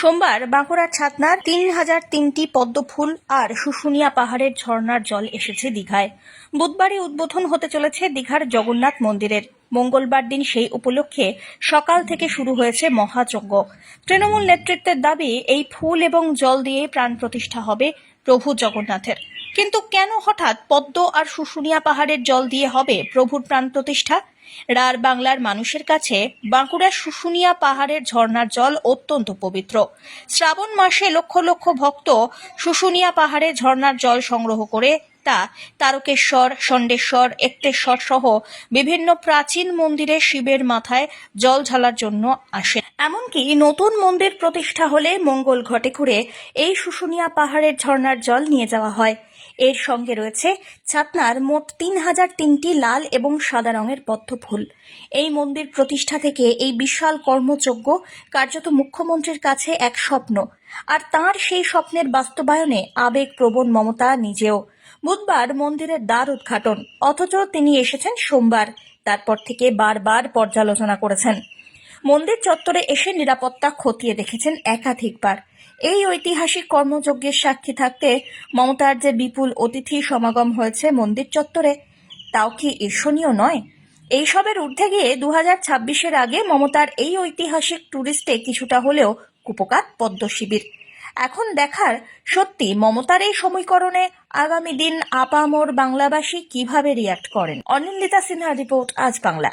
সোমবার বাঁকুড়ার ছাতনার তিন হাজার তিনটি পদ্ম ফুল আর শুশুনিয়া পাহাড়ের ঝর্ণার জল এসেছে দীঘায়। বুধবারই উদ্বোধন হতে চলেছে দীঘার জগন্নাথ মন্দিরের। মঙ্গলবার দিন সেই উপলক্ষে সকাল থেকে শুরু হয়েছে মহাযজ্ঞ। তৃণমূল নেতৃত্বের দাবি, এই ফুল এবং জল দিয়ে প্রাণ প্রতিষ্ঠা হবে প্রভু জগন্নাথের। কিন্তু কেন হঠাৎ পদ্ম আর শুশুনিয়া পাহাড়ের জল দিয়ে হবে প্রভুর প্রাণ প্রতিষ্ঠা? রার বাংলার মানুষের কাছে বাঁকুড়ার শুশুনিয়া পাহাড়ের ঝর্ণার জল অত্যন্ত পবিত্র। শ্রাবণ মাসে লক্ষ লক্ষ ভক্ত শুশুনিয়া পাহাড়ে ঝর্ণার জল সংগ্রহ করে তা তারকেশ্বর ষণ্ডেশ্বর একতেশ্বর সহ বিভিন্ন প্রাচীন মন্দিরে শিবের মাথায় জল ঢালার জন্য আসে। এমনকি নতুন মন্দির প্রতিষ্ঠা হলে মঙ্গল ঘটে করে এই শুশুনিয়া পাহাড়ের ঝর্ণার জল নিয়ে যাওয়া হয়। এর সঙ্গে রয়েছে ছাতনার মোট তিন হাজার তিনটি লাল এবং সাদা রঙের পদ্ম ফুল এই মন্দির প্রতিষ্ঠা থেকে এই বিশাল কর্মযজ্ঞ কার্যত মুখ্যমন্ত্রীর কাছে এক স্বপ্ন। আর তার সেই স্বপ্নের বাস্তবায়নে আবেগপ্রবণ মমতা নিজেও। বুধবার মন্দিরের দ্বার উদ্ঘাটন, অথচ তিনি এসেছেন সোমবার। তারপর থেকে বারবার পর্যালোচনা করেছেন। মন্দির চত্বরে এসে নিরাপত্তা খতিয়ে দেখেছেন একাধিকবার। এই ঐতিহাসিক কর্মযজ্ঞের সাক্ষী থাকতে মমতার যে বিপুল অতিথি সমাগম হয়েছে মন্দির চত্বরে, তাও কি ঈর্ষণীয় নয়? এইসবের ঊর্ধ্বে গিয়ে দু হাজার ছাব্বিশের আগে মমতার এই ঐতিহাসিক ট্যুরিস্টে কিছুটা হলেও কুপকাত পদ্ম শিবির। এখন দেখার সত্যি মমতার এই সমীকরণে আগামী দিন আপামোর বাংলাবাসী কীভাবে রিয়াক্ট করেন? অনিন্দিতা সিনহা রিপোর্ট, আজ বাংলা।